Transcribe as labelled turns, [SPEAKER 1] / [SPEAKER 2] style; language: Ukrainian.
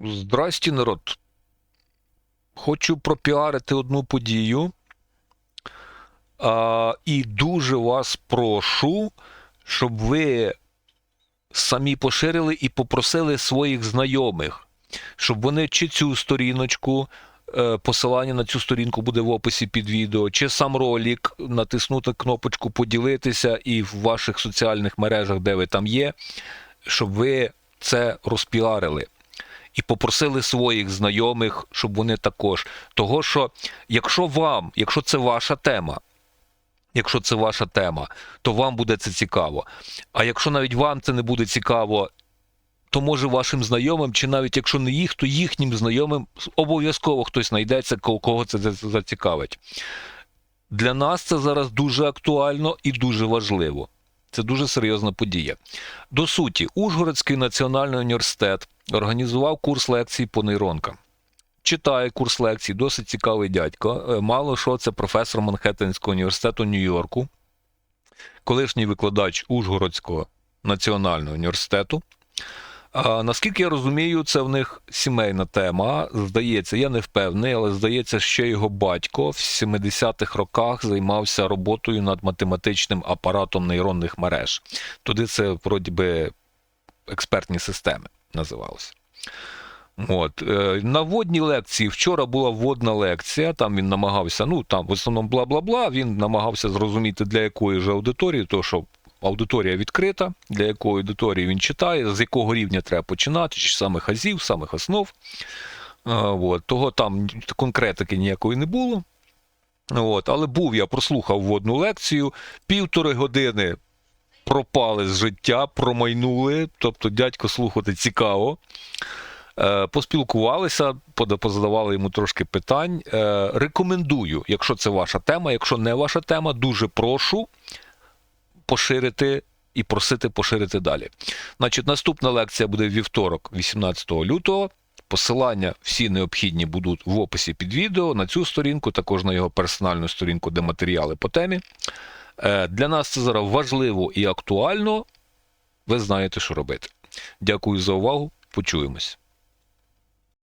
[SPEAKER 1] Здрасті, народ. Хочу пропіарити одну подію. А, і дуже вас прошу, щоб ви самі поширили і попросили своїх знайомих, щоб вони чи цю сторіночку, е, посилання на цю сторінку буде в описі під відео, чи сам ролик, натиснути кнопочку поділитися і в ваших соціальних мережах, де ви там є, щоб ви це розпіарили. І попросили своїх знайомих, щоб вони також. Того, що якщо вам, якщо це ваша тема, якщо це ваша тема, то вам буде це цікаво. А якщо навіть вам це не буде цікаво, то може вашим знайомим, чи навіть якщо не їх, то їхнім знайомим обов'язково хтось знайдеться, кого це зацікавить. Для нас це зараз дуже актуально і дуже важливо. Це дуже серйозна подія. До суті, Ужгородський національний університет організував курс лекцій по нейронкам. Читає курс лекцій, досить цікавий дядько. Е, Мало що це професор Манхеттенського університету Нью-Йорку, колишній викладач Ужгородського національного університету. А, наскільки я розумію, це в них сімейна тема. Здається, я не впевнений, але здається, що його батько в 70-х роках займався роботою над математичним апаратом нейронних мереж. Туди це, вроді би, експертні системи називалося. От. е, На вводній лекції вчора була вводна лекція, там він намагався, ну там в основному бла-бла-бла, він намагався зрозуміти, для якої ж аудиторії, то що аудиторія відкрита, для якої аудиторії він читає, з якого рівня треба починати, чи самих азів, самих основ. Е, От. Того там конкретики ніякої не було. От. Але був я прослухав вводну лекцію, півтори години пропали з життя, промайнули, тобто дядько слухати цікаво. Е, Поспілкувалися, позадавали йому трошки питань. Е, Рекомендую, якщо це ваша тема, якщо не ваша тема, дуже прошу поширити і просити поширити далі. Значить, наступна лекція буде вівторок, 18 лютого. Посилання всі необхідні будуть в описі під відео на цю сторінку, також на його персональну сторінку, де матеріали по темі. Е, Для нас це зараз важливо і актуально. Ви знаєте, що робити. Дякую за увагу. Почуємось.